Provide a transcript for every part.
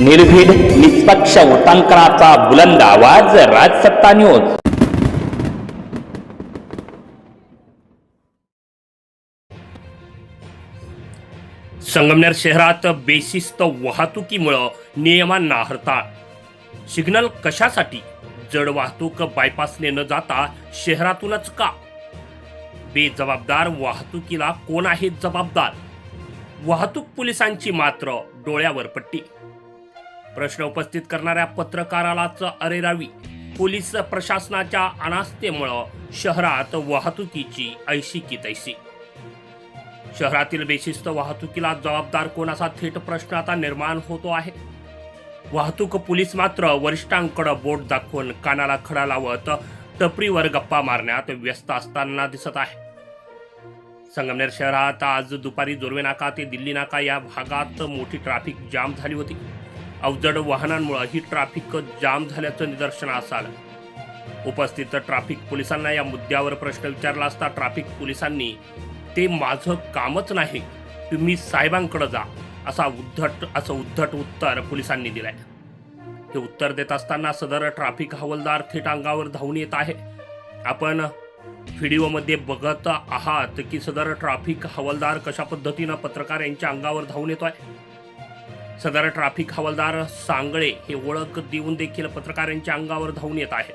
निर्भीड निष्पक्ष उटांकनाचा बुलंद आवाज राजसत्ता न्यूज. संगमनेर शहरात बेशिस्त वाहतुकीमुळं नियमांना हरताळ. सिग्नल कशासाठी? जड वाहतूक बायपासने न जाता शहरातूनच का? बेजबाबदार वाहतुकीला कोण आहे जबाबदार? वाहतूक पोलिसांची मात्र डोळ्यावर पट्टी. प्रश्न उपस्थित करणाऱ्या पत्रकारालाच अरेरावी. पोलीस प्रशासनाच्या अनास्थेमुळं शहरात वाहतुकीची ऐशी की तैसी. शहरातील बेशिस्त वाहतुकीला जबाबदार कोणाचा थेट प्रश्न आता निर्माण होतो आहे? वाहतूक पोलीस मात्र वरिष्ठांकडे बोट दाखवून कानाला खडा लावत टपरीवर गप्पा मारण्यात व्यस्त असताना दिसत आहे. संगमनेर शहरात आज दुपारी जोरवे नाका ते दिल्ली नाका या भागात मोठी ट्रॅफिक जाम झाली होती. अवजड वाहनांमुळे ही ट्रॅफिक जाम झाल्याचं निदर्शनास आलं. उपस्थित ट्रॅफिक पोलिसांना या मुद्द्यावर प्रश्न विचारला असता ट्रॅफिक पोलिसांनी ते माझं कामच नाही तुम्ही साहेबांकडे जा असा उद्धट असं उद्धट उत्तर पोलिसांनी दिलंय. हे उत्तर देत असताना सदर ट्रॅफिक हवालदार थेट अंगावर धावून येत आहे. आपण व्हिडिओमध्ये बघत आहात की सदर ट्रॅफिक हवालदार कशा पद्धतीनं पत्रकार यांच्या अंगावर धावून येतो आहे सदर ट्रॅफिक हवालदार सांगळे हे ओळख देऊन देखील पत्रकारांच्या अंगावर धावून येत आहे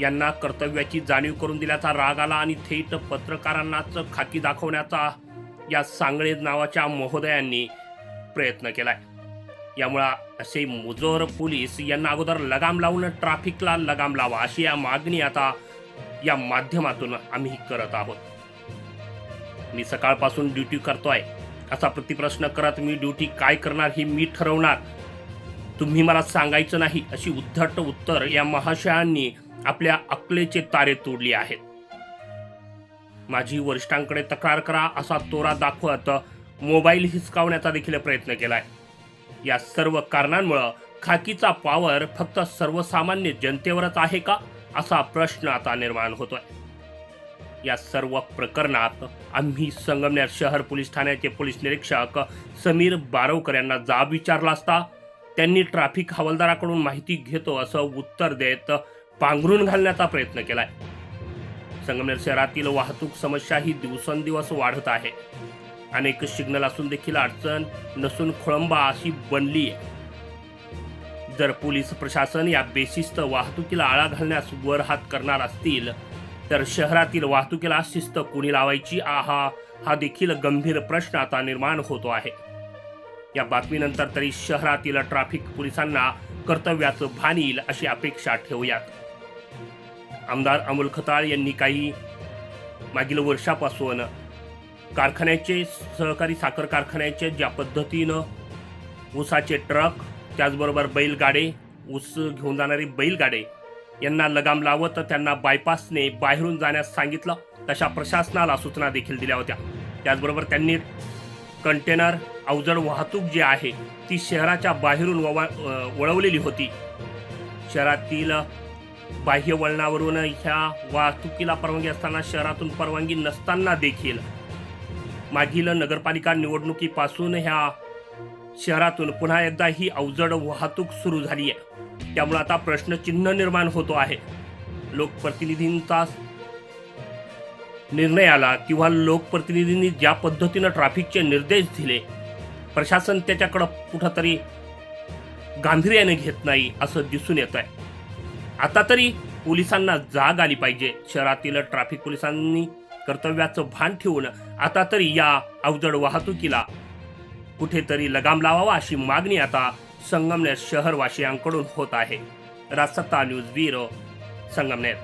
यांना कर्तव्याची जाणीव करून दिल्याचा राग आला आणि थेट पत्रकारांनाच खाकी दाखवण्याचा या सांगळे नावाच्या महोदयांनी प्रयत्न केलाय. यामुळे असे मुजोर पोलीस यांना अगोदर लगाम लावून ट्रॅफिकला लगाम लावा अशी या मागणी आता या माध्यमातून आम्ही करत आहोत. मी सकाळपासून ड्युटी करतोय. असा प्रतिप्रश्न करत मी ड्युटी काय करणार हे मी ठरवणार. तुम्ही मला सांगायचं नाही अशी उद्धट उत्तर या महाशयांनी आपल्या अकलेचे तारे तोडले आहेत. माझी वरिष्ठांकडे तक्रार करा असा तोरा दाखवत मोबाईल हिसकावण्याचा देखील प्रयत्न केलाय. या सर्व कारणांमुळं खाकीचा पावर फक्त सर्वसामान्य जनतेवरच आहे का? असा प्रश्न आता निर्माण होतोय. या सर्व प्रकरणात आम्ही संगमनेर शहर पोलीस ठाण्याचे पोलीस निरीक्षक समीर बारवकर यांना जाब विचारला असता त्यांनी ट्रॅफिक हवालदाराकडून माहिती घेतो असं उत्तर देत पांघरून घालण्याचा प्रयत्न केलाय. संगमनेर शहरातील वाहतूक समस्या ही दिवसेंदिवस वाढत आहे. अनेक सिग्नल असून देखील अडचण नसून खोळंबा अशी बनली आहे. जर पोलीस प्रशासन या बेशिस्त वाहतुकीला आळा घालण्यास वर हात करणार असतील तर शहरातील वाहतुकीला शिस्त कुणी लावायची? आहा हा देखील गंभीर प्रश्न आता निर्माण होतो आहे. या बातमीनंतर तरी शहरातील ट्रॅफिक पोलिसांना कर्तव्याचं भान येईल अशी अपेक्षा ठेवूयात. आमदार अमोल खताळ यांनी काही मागील वर्षापासून कारखान्याचे सहकारी साखर कारखान्याचे ज्या पद्धतीनं ऊसाचे ट्रक त्याचबरोबर बैलगाडे ऊस घेऊन जाणारी बैलगाडे यांना लगाम लावत त्यांना बायपासने बाहेरून जाण्यास सांगितलं तशा प्रशासनाला सूचना देखील दिल्या होत्या. त्याचबरोबर त्यांनी कंटेनर अवजड वाहतूक जी आहे ती शहराच्या बाहेरून ववा वळवलेली होती. शहरातील बाह्य वळणावरून ह्या वाहतुकीला परवानगी असताना शहरातून परवानगी नसताना देखील मागील नगरपालिका निवडणुकीपासून ह्या शहरातून पुन्हा एकदा ही अवजड वाहतूक सुरू झाली आहे. त्यामुळे आता प्रश्नचिन्ह निर्माण होतो आहे. लोकप्रतिनिधींचा निर्णय आला किंवा लोकप्रतिनिधींनी ज्या पद्धतीनं ट्रॅफिकचे निर्देश दिले प्रशासन त्याच्याकडं कुठंतरी गांभीर्याने घेत नाही असं दिसून येत आहे. आता तरी पोलिसांना जाग आली पाहिजे. शहरातील ट्रॅफिक पोलिसांनी कर्तव्याचं भान ठेवून आता तरी या अवजड वाहतुकीला कुठेतरी लगाम लावावा अशी मागणी आता संगमनेर शहरवासियांकडून होत आहे. Rajsatta news bureau Sangamner.